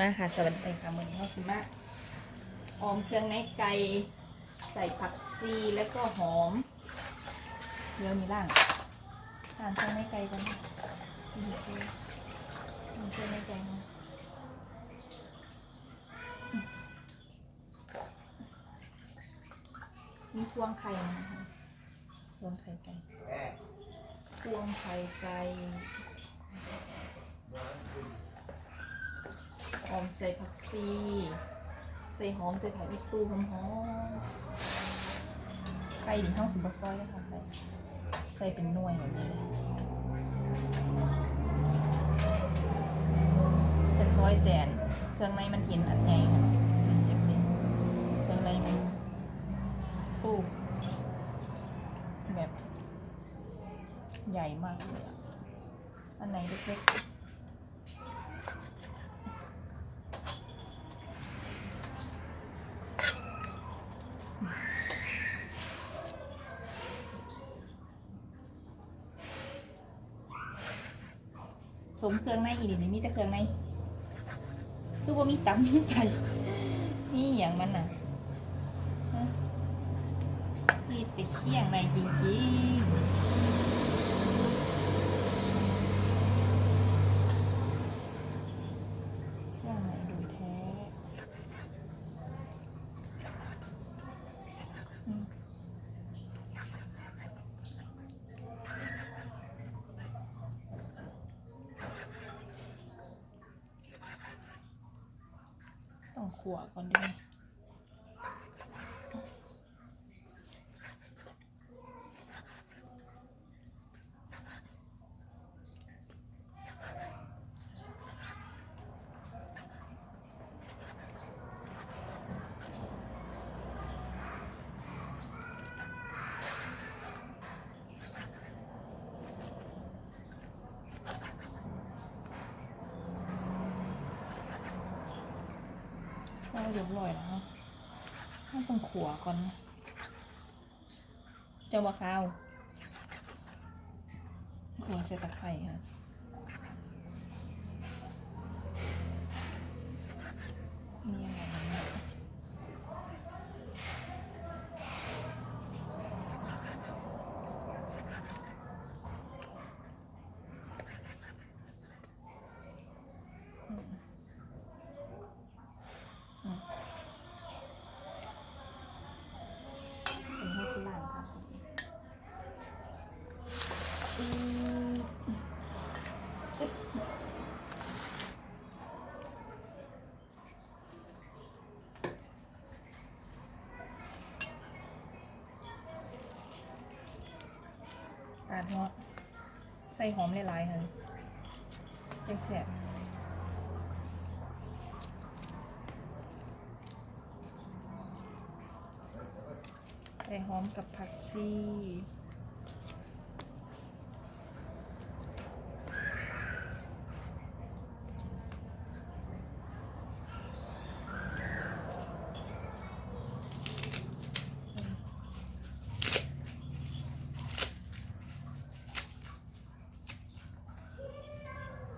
มาค่ะสวัสดีค่ะมือนี้เขาสิมาออมเครื่องในไก่ใส่ผักซีแล้วก็หอมเดี๋ยวนี้ล่างล่างเครื่องในไก่กันนะนี่คือนี่เครื่องในไก่นะมีพวงไข่นะคะพวงไข่ไก่พวงไข่ไก่ หอมใส่ผักชีใส่หอมใส่ผักอีกตูหอมหอมไข่ดินข้าวสิบบะซอยเลยค่ะใส่ใส่เป็นหน่วยแบบนี้เลยแต่ซอยแจนเครื่องในมันเห็นอันใหญ่ค่ะจังสิเครื่องในมันตู้แบบ ใหญ่มากเลยอะอันไหนเล็กๆ สมเครื่องในอีนี่นี่มีแต่เครื่องในคือว่ามีตับมีไก่นี่อย่างมันน่ะฮะมีแต่เคี่ยงในจริงๆเครื่องในโดยแท้อืมต้อง ขัวก่อนด้วย ใส่เรียบร้อยแล้วต้องขัวก่อนเจ้าบะข้าวขัวใส่ตะไคร้ค่ะ อาดเนาะใส่หอมหลายๆค่ะแซ่บใส่หอมกับผักชี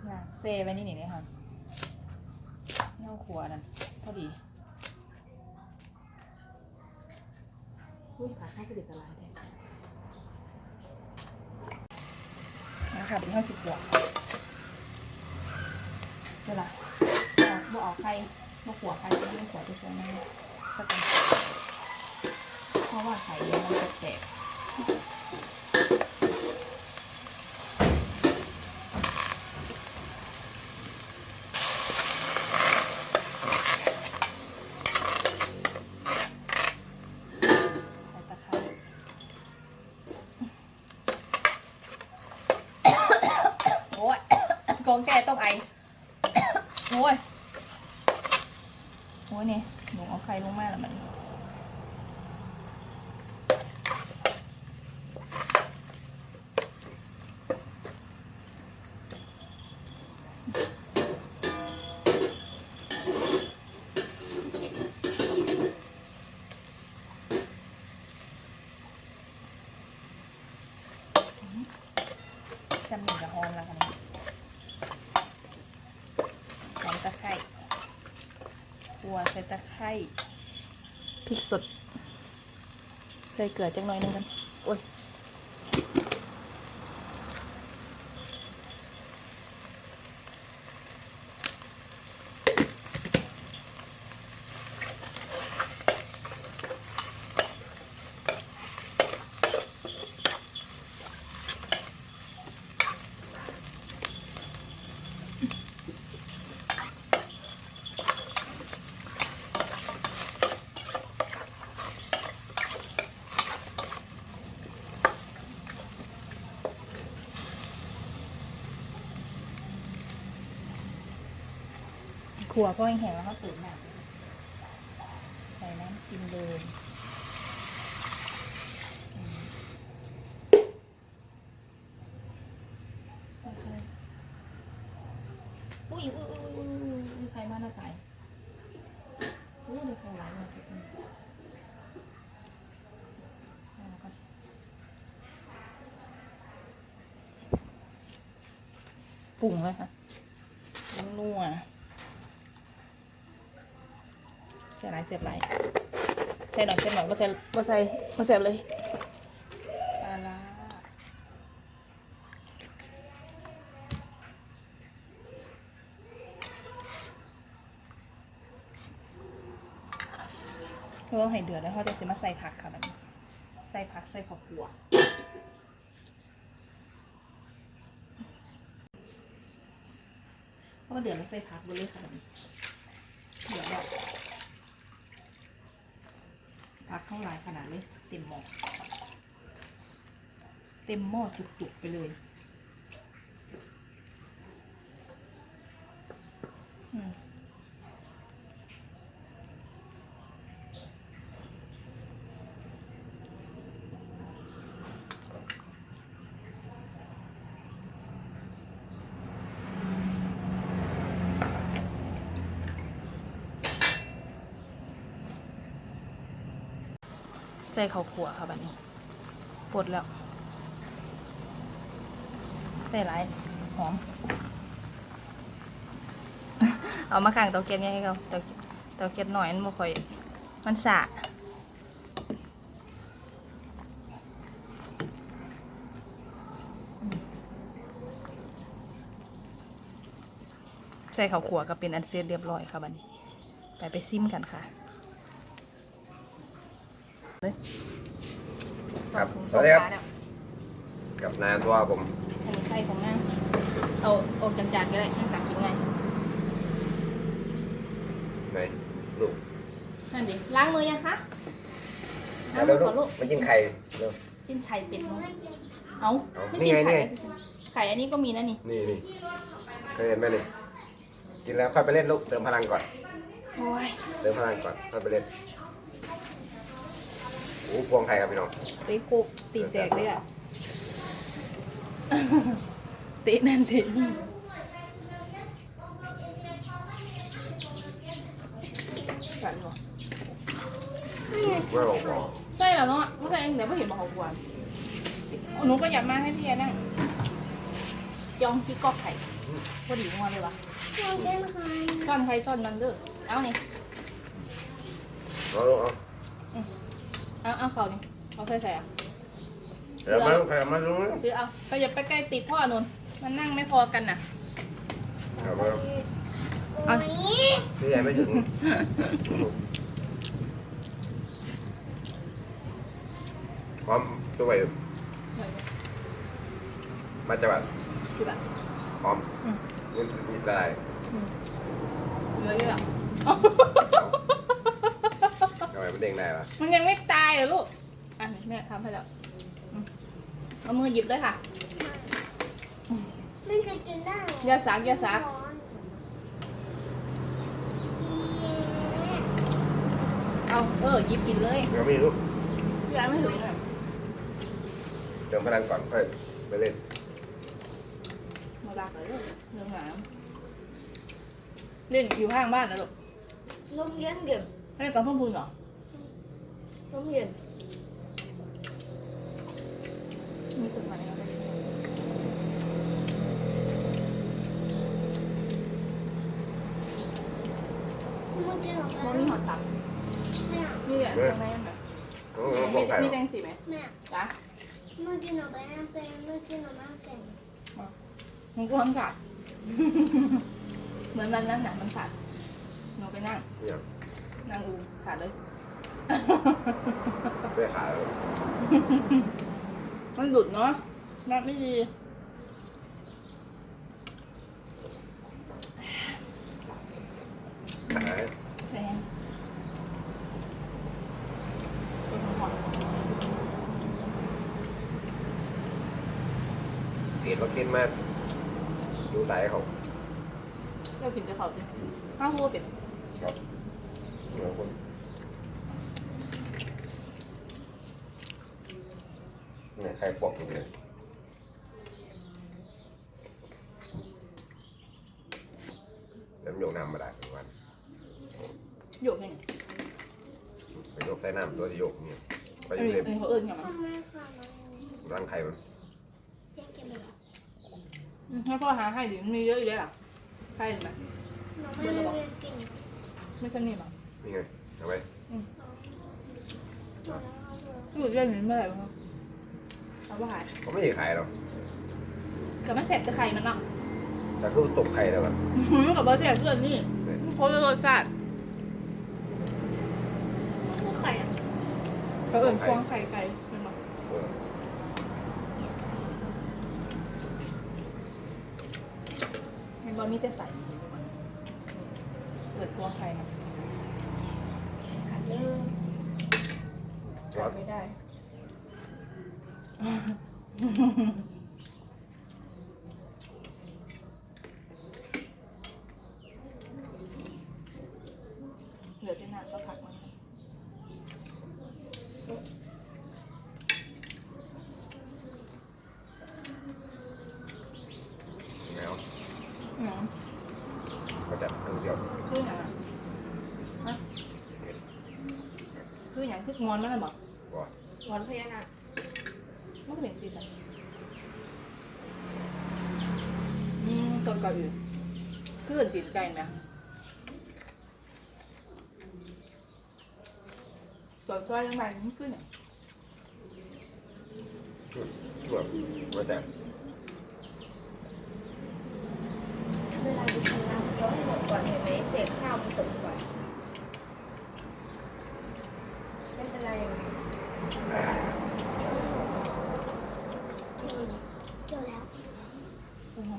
น่ะ เซไว้นี่นี่เลยค่ะเน่าขัวนั่นพอดีอุ้ยขาให้ก็เด็ดตลาดเลยนะคะเป็นข้าวสิบหัวเดี๋ยวละเอาบ่เอาไข่บ่ขัวไข่ไม่ต้องขัวตัวช่วยนั่นสักกันเพราะว่าไข่เนี่ยมันจะแตก ใส่ตะไคร้โอ้ยกอง แก่ต้องไอ โอ้ยโอ้ยเนี่ยหนูเอาไข่ลงมาแล้วมันจำหนึ่งกับหอมแล้วกันนะหอมตะไคร้ ขั วใส่ตะไคร้พริกสดใส่เกลือจังหน่อยหนึงกันโอ้ย ขัวก็แห้งๆแล้วก็ตื่นแบบใส่น้ำกินเลยอืมใส่ไปอุ้ยอุ้ยอุ้ยอุ้ยอุ้ยอุ้ยใครมาหน้าตายอุ้ยเดี๋ยวใครร้ายมาสิอืมเอาก่อนปรุงเลยค่ะน้ำนัว ใส่หลายเสียบหลายใส่หน่อยใส่หน่อยมาใส่มาใส่มาใส่เลยปลาร้าเพราะว่าให้เดือดแล้วเขาจะสิมาใส่ผักค่ะแบบนี้ใส่ผักใส่ข้าวคั่วเพราะเดือดแล้วใส่ผักไปเลยค่ะแบบนี้เดือดแล้ว พักเข้าหลายขนาดเลยเต็มหม้อเต็มหม้อจุกๆไปเลยอืม ใส่ข้าวคั่วค่ะบัดนี้ปดแล้ว ใส่หลายหอม เอามาข้างเตาเกียนไงให้เขาเตาเตาเกียนหน่อยมันบ่ค่อย มันสะใส่ข้าวขัวก็เป็นอันเสร็จเรียบร้อยค่ะบัดนี้ ไปไปซิมกันค่ะ ครับสวัสดีครับ กับนานตัวผมอันนี้ไส้ของนั่งเอาออกจานๆก็ได้นั่งตักกินไงไหนลูกนั่นดิล้างมือยังคะล้างเดี๋มืยวอลูก่อกนลูกมากินไข่เร็วจิ้นชัยเป็ดมั้งเอาเอาไม่นี่จิ้นไงไข่นี่ไข่อันนี้ก็มีนะนี่นี่นี่เคยเห็นไหมนี่กินแล้วค่อยไปเล่นลูกเติมพลังก่อนโอ้ยเติมพลังก่อนค่อยไปเล่นโอ้พวงไข่ครับพี่น้องตีคุกตีแจกเลยอะตีนั่นตีนี่กันเหรอเมื่อบอกบอกใช่เหรอเนาะไม่ใช่เองแต่ไม่เห็นบอกเขากวนหนูก็อยากมาให้พี่แอนนั่งยองจิ๊กกอกไข่พอดีงัวเลยวะซ่อนใครซ่อนมันเด้อเอานี่เอาลูกเอา เอาเอาเขานี่เอาใส่ใส่อะเดี๋ยวมาลูกไข่มาลูกหรือเอาเขาอย่าไปใกล้ติดพ่อนุนมันนั่งไม่พอกันน่ะเอามาลูกเอาพี่ใหญ่ไม่ถึงพร้อมตัวใหม่มาจากแบบคือแบบพร้อมอืมนี่นี่ได้เหลือเยอะทำไมมัน เด้งได้ปะมันยังไม่ตายเหรอลูก อะเนี่ยทำให้แล้วอืมเอามือหยิบเลยค่ะ มันจะกินได้เหรอย่าสักอย่าสักร้อนเอาเออหยิบกินเลยยังไม่รู้พี่ร้านไม่ถึงอะเติมพลังก่อนค่อยไปเล่นมาลากเลยลูกเรื่องหางเล่นอยู่ข้างบ้านนะลูกลมเย็นเดี๋ยวให้กับเพื่อนพูนเหรอ ลมเย็นมีตึกมาแล้วมันกินออกไปมันมีหอดตับแม่มีแต่ตรงไหนมันแบบโอ้โหบมีอกไก่มีแตงสีไหมแม่จ๊ะเมื่อกินออกไปน้ำเป็นเมื่อกินออกมาแก่งมันก็มันขาดเหมือนวันนั้นหนังมันขาดหนูไปนั่ง เนี่ยนั่งอูขาดเลย ไม่ได้ขายแล้วมันหลุดเนาะนับไม่ดี ขายแซงเป็นหอดเสียดวัคซีนมาดูไตเขาเราถึงจะเขาจริงห้าหัวเป็ดครับเหนือคน เนี่ยใครปอกอยู่เนี่ยแล้วมันโยกน้ำมาได้ทุกวันโยกไงไปโยกใส่น้ำตัวที่โยกเนี่ยไปอันอยู่นี้ในอันนี้เขาเอิ้นกันมั้ทำไมค่ะมันรังไข่มันเรียกกินไปหรอให้พ่อหาให้ดิมันมีเยอะอยู่แล้วล่ะใช่ไหมหนูไม่ได้เรียนกินไม่ใช่นี่หรอนี่ไงเอาไปหนูแล้วเอาเลยสูตรเรื่องนี้เมื่อไหร่บ้าง เอาว่าหายเขาไม่ได้ขายหรอกกับมันเสร็จจะไข่มันเนาะแต่ก็ตกไข่แล้วอะกับบอสเสร็จเพื่อนนี่โคตรรสชาติมันคือไข่อะเขาเอิ้นพวงไข่ไก่เป็นมั้เออมันบอมีแต่ใส่เปิดพวงไข่มันขัดเยอะใส่ไม่ได้ เหลือแต่น้ำก็ผักมันแมวอืมก็จะเออเดียวคืออย่างอะฮะคืออย่างคืองอนมันน่ะบอกว่างอนพญานาคมันก็ เป็นสีสันอืมตัวเก่าอยู่คืออื่นจีนไก่ไหมตัวซอยยังไงมันคืออย่างแบบว่าแต่ เวลาไปกินน้ำเคี้ยวให้หมดก่อนเห็นไหมเศษข้าวมันตกก่อนไม่เป็นไรอย่างนี้นี่เจอแล้ว อือฮึ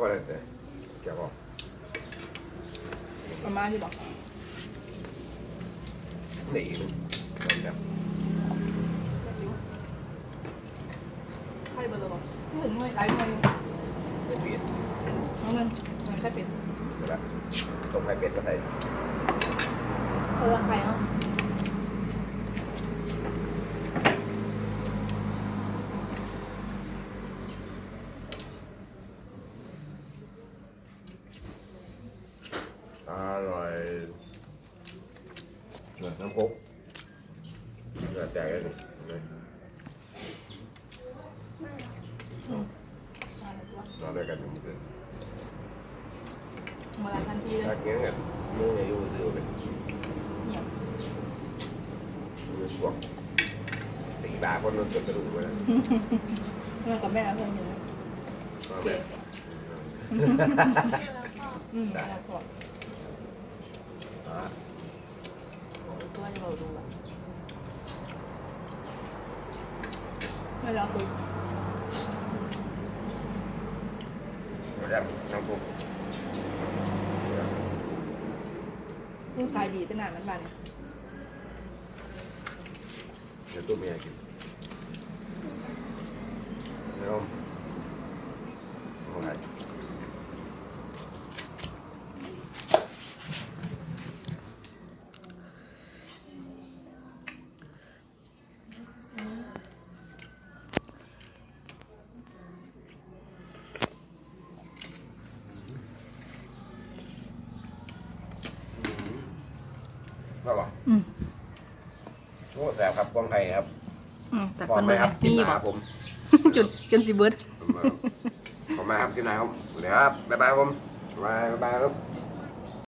อ้าวพอแล้วแต่แกบอกประมาณที่บอกหนีมันแบบใครเบอร์บอกที่ถึงหน่วยไอ้หน่วยไม่เปลี่ยนน้องมันมันแค่เป็นเวลาตรงไข่เป็ดก็ใส่เธอใครเนาะ อร่อยเหมือนน้ำโคก เลือดแตกเลยนี่มาเลยว่านอนด้วยกันอยู่เมื่อคืนมาแล้วทันทีเลถ้ายเงี้ยกันมืออย่าอยู่ซื้อเป็นเงียบมือพวกตีบาคนนั้นจนกระดูกเลยเมื่อกับแม่เพื่อนอยู่นะมาแบบอืมแล้วก็อ่าตัวจะเราดูอะ ไม่รอคุยมาแบบน้ำโคกลูกชายดีตั้งนานมันบันเดี๋ยวตู้เมียกินแล้วอะไร ว่าบ่ อืม โอ้ แสบครับกวางไผ่ครับอืมแต่พร้อคมนไหมเบิร์ครับมีกินบอมากผมจุดจนสิเบิร์ด ผมมาผมมาครับกินไหนครับเดี๋ยวครับบ๊ายบายครับผมบ๊ายบายบ๊ายบายครับ